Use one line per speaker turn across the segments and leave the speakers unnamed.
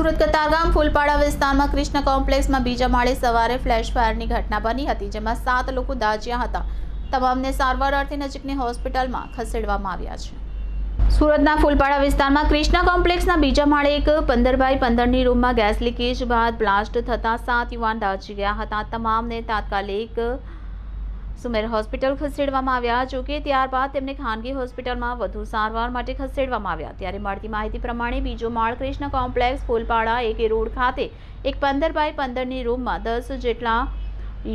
સુરત કતારગામ ફૂલપાડા વિસ્તારમાં કૃષ્ણ કોમ્પ્લેક્સમાં બીજા માળે સવારે ફ્લેશ ફાયરની ઘટના બની હતી, જેમાં સાત લોકો દાજ્યા હતા. તમામને સારવાર અર્થે નજીકની હોસ્પિટલમાં ખસેડવામાં આવ્યા છે. સુરતના ફૂલપાડા વિસ્તારમાં કૃષ્ણ કોમ્પ્લેક્સના બીજા માળે એક પંદર બાય પંદરની રૂમમાં ગેસ લીકેજ બાદ બ્લાસ્ટ થતાં સાત યુવાન દાજી ગયા હતા. તમામને તાત્કાલિક સુમેર હોસ્પિટલ ખસેડવામાં આવ્યા. જો કે ત્યારબાદ તેમને ખાનગી હોસ્પિટલમાં વધુ સારવાર માટે ખસેડવામાં આવ્યા. ત્યારે મળતી માહિતી પ્રમાણે બીજો માળ કૃષ્ણ કોમ્પ્લેક્સ ફૂલપાડા એક રોડ ખાતે એક પંદર બાય પંદરની રૂમમાં દસ જેટલા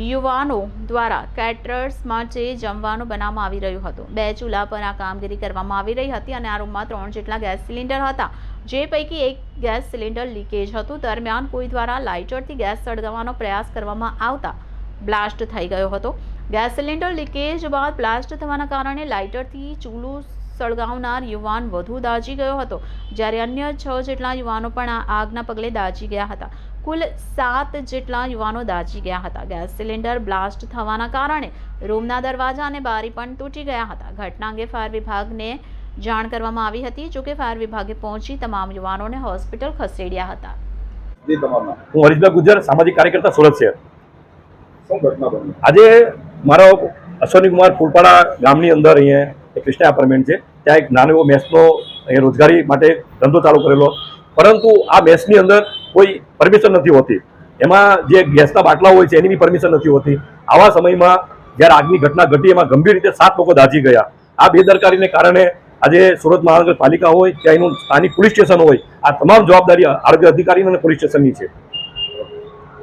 યુવાનો દ્વારા કેટરર્સ માટે જમવાનું બનાવવામાં આવી રહ્યું હતું. બે ચૂલા પર આ કામગીરી કરવામાં આવી રહી હતી અને આ રૂમમાં ત્રણ જેટલા ગેસ સિલિન્ડર હતા. જે પૈકી એક ગેસ સિલિન્ડર લીકેજ હતું. દરમિયાન કોઈ દ્વારા લાઇટરથી ગેસ સળગાવવાનો પ્રયાસ કરવામાં આવતા બ્લાસ્ટ થઈ ગયો હતો. ગેસ સિલિન્ડર લીકેજ બાદ બ્લાસ્ટ થવાના કારણે લાઇટરથી ચૂલું સળગાવનાર યુવાન વધુ દાજી ગયો હતો, જ્યારે અન્ય છ જેટલા યુવાનો પણ આ આગના પગલે દાજી ગયા હતા. કુલ સાત જેટલા યુવાનો દાજી ગયા હતા. ગેસ સિલિન્ડર બ્લાસ્ટ થવાના કારણે રૂમના દરવાજા અને બારી પણ તૂટી ગયા હતા. ઘટના અંગે ફાયર વિભાગને જાણ કરવામાં આવી હતી, જોકે ફાયર વિભાગે પહોંચી તમામ યુવાનોને હોસ્પિટલ ખસેડ્યા હતા.
હું હરીશભાઈ ગુજર સામાજિક કાર્યકર્તા સુરત શહેર. આજે મારો અશ્વની કુમાર ફૂલપાડા ગામની અંદર અહીંયા કૃષ્ણા એપાર્ટમેન્ટ છે. ત્યાં એક નાનો એવો મેસનો અહીંયા રોજગારી માટે ધંધો ચાલુ કરેલો. પરંતુ આ મેસની અંદર કોઈ પરમિશન નથી હોતી. એમાં જે ગેસના બાટલા હોય છે, એની બી પરમિશન નથી હોતી. આવા સમયમાં જ્યારે આગની ઘટના ઘટી, એમાં ગંભીર રીતે સાત લોકો દાઝી ગયા. આ બેદરકારીને કારણે આજે સુરત મહાનગરપાલિકા હોય કે અહીંનું સ્થાનિક પોલીસ સ્ટેશન હોય, આ તમામ જવાબદારી આરોગ્ય અધિકારી અને પોલીસ સ્ટેશનની છે.